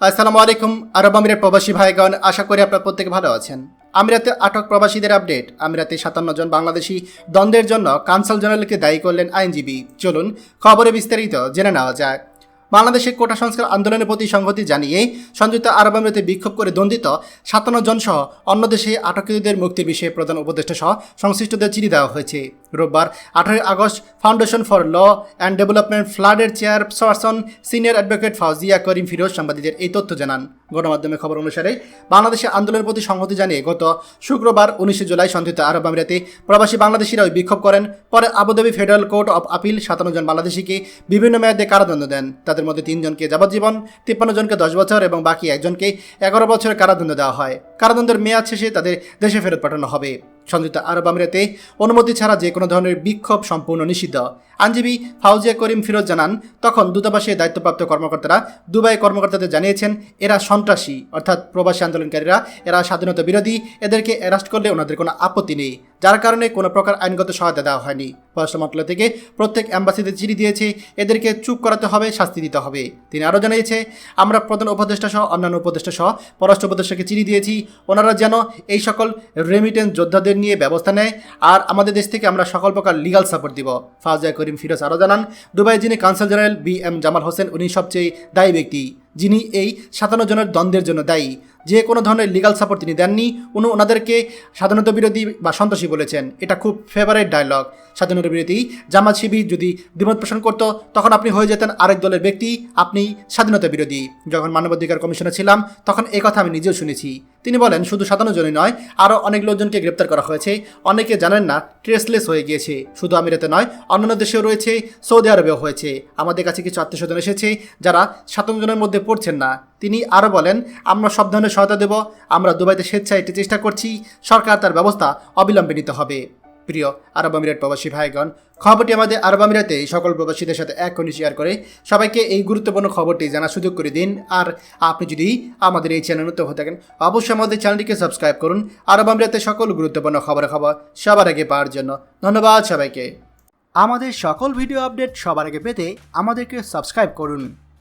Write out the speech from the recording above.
আসসালামু আলাইকুম, আরব আমিরের প্রবাসী ভাইগণ, আশা করি আপনার প্রত্যেকে ভালো আছেন। আমিরাতে আটক প্রবাসীদের আপডেট। আমিরাতে সাতান্ন জন বাংলাদেশি দ্বন্দ্বের জন্য কাউন্সিল জেনারেলকে দায়ী করলেন আইনজীবী। চলুন খবরে বিস্তারিত জেনে নেওয়া যাক। বাংলাদেশের কোটা সংস্কার আন্দোলনের প্রতি সংহতি জানিয়ে সংযুক্ত আরব আমিরাতে বিক্ষোভ করে দ্বন্দ্বিত সাতান্ন জন সহ অন্য দেশে আটকীদের মুক্তির বিষয়ে প্রধান উপদেষ্টা সহ সংশ্লিষ্টদের চিঠি দেওয়া হয়েছে। রোববার আঠারোই August foundation for law and development ফ্লাডের chairperson senior advocate Fauzia Karim Firoz সাংবাদিকদের এই তথ্য জানান। গণমাধ্যমে খবর অনুসারে বাংলাদেশের আন্দোলনের প্রতি সংহতি জানিয়ে গত শুক্রবার উনিশে জুলাই সন্ধিত আরব আমিরাতে প্রবাসী বাংলাদেশিরা ওই বিক্ষোভ করেন। পরে Abu Dhabi federal court of appeal সাতান্ন জন বাংলাদেশিকে বিভিন্ন মেয়াদে কারাদণ্ড দেন। তাদের মধ্যে তিনজনকে যাবজ্জীবন, তিপ্পান্ন জনকে দশ বছর এবং বাকি একজনকে এগারো বছরের কারাদণ্ড দেওয়া হয়। কারাদণ্ডের মেয়াদ শেষে তাদের দেশে ফেরত পাঠানো হবে। সংযুক্ত আরব আমিরাতে অনুমতি ছাড়া যে কোনো ধরনের বিক্ষোভ সম্পূর্ণ নিষিদ্ধ। আইনজীবী ফাউজিয়া করিম ফিরোজ জানান, তখন দূতাবাসে দায়িত্বপ্রাপ্ত কর্মকর্তারা দুবাই কর্মকর্তাদের জানিয়েছেন, এরা সন্ত্রাসী, অর্থাৎ প্রবাসী আন্দোলনকারীরা, এরা স্বাধীনতা বিরোধী, এদেরকে অ্যারেস্ট করলে ওনাদের কোনো আপত্তি নেই, যার কারণে কোনো প্রকার আইনগত সহায়তা দেওয়া হয়নি। পররাষ্ট্র মন্ত্রণালয় থেকে প্রত্যেক অ্যাম্বাসিতে চিঠি দিয়েছে, এদেরকে চুপ করাতে হবে, শাস্তি দিতে হবে। তিনি আরও জানিয়েছে, আমরা প্রধান উপদেষ্টা সহ অন্যান্য উপদেষ্টা সহ পররাষ্ট্র উপদেষ্টাকে চিঠি দিয়েছি, ওনারা যেন এই সকল রেমিটেন্স যোদ্ধাদের নিয়ে ব্যবস্থা নেয়, আর আমাদের দেশ থেকে আমরা সকল প্রকার লিগাল সাপোর্ট দিব। ফাউজিয়া করিম ফিরোজ আরও জানান দুবাই যিনি council general B M Jamal Hossain, উনি সবচেয়ে দায়ী ব্যক্তি, যিনি এই সাতান্ন জনের দ্বন্দ্বের জন্য দায়ী। যে কোনো ধরনের লিগাল সাপোর্ট তিনি দেননি, উনি ওনাদেরকে স্বাধীনতা বিরোধী বা সন্ত্রাসী বলেছেন। এটা খুব ফেভারেট ডায়লগ স্বাধীনতা বিরোধী। জামাত শিবির যদি দ্বিমত পোষণ করতো, তখন আপনি হয়ে যেতেন আরেক দলের ব্যক্তি, আপনি স্বাধীনতা বিরোধী। যখন মানবাধিকার কমিশনে ছিলাম, তখন এই কথা আমি নিজেও শুনেছি। তিনি বলেন, শুধু সাতান্ন জনই নয় আরও অনেক লোকজনকে গ্রেপ্তার করা হয়েছে। অনেকে জানেন না ট্রেসলেস হয়ে গিয়েছে। শুধু আমিরাতে নয়, অন্যান্য দেশেও রয়েছে, সৌদি আরবেও হয়েছে। আমাদের কাছে কিছু আত্মীয় স্বজন এসেছে, যারা সাতান্ন জনের মধ্যে পড়ছেন না। তিনি আরও বলেন, আমরা সব ধরনের সহায়তা দেব, আমরা দুবাইতে স্বেচ্ছায় এটি চেষ্টা করছি, সরকার তার ব্যবস্থা অবিলম্বে নিতে হবে। প্রিয় আরব আমিরাত প্রবাসী ভাইগণ, খবরটি আমাদের আরব আমিরাতে সকল প্রবাসীদের সাথে এক শেয়ার করে। সবাইকে এই গুরুত্বপূর্ণ খবরটি জানার সুযোগ করে দিন। আর আপনি যদি আমাদের এই চ্যানেল নতুন হয়ে থাকেন, অবশ্যই আমাদের চ্যানেলটিকে সাবস্ক্রাইব করুন। আরব আমিরাতে সকল গুরুত্বপূর্ণ খবর খবর সবার আগে পাওয়ার জন্য ধন্যবাদ সবাইকে। আমাদের সকল ভিডিও আপডেট সবার আগে পেতে আমাদেরকে সাবস্ক্রাইব করুন।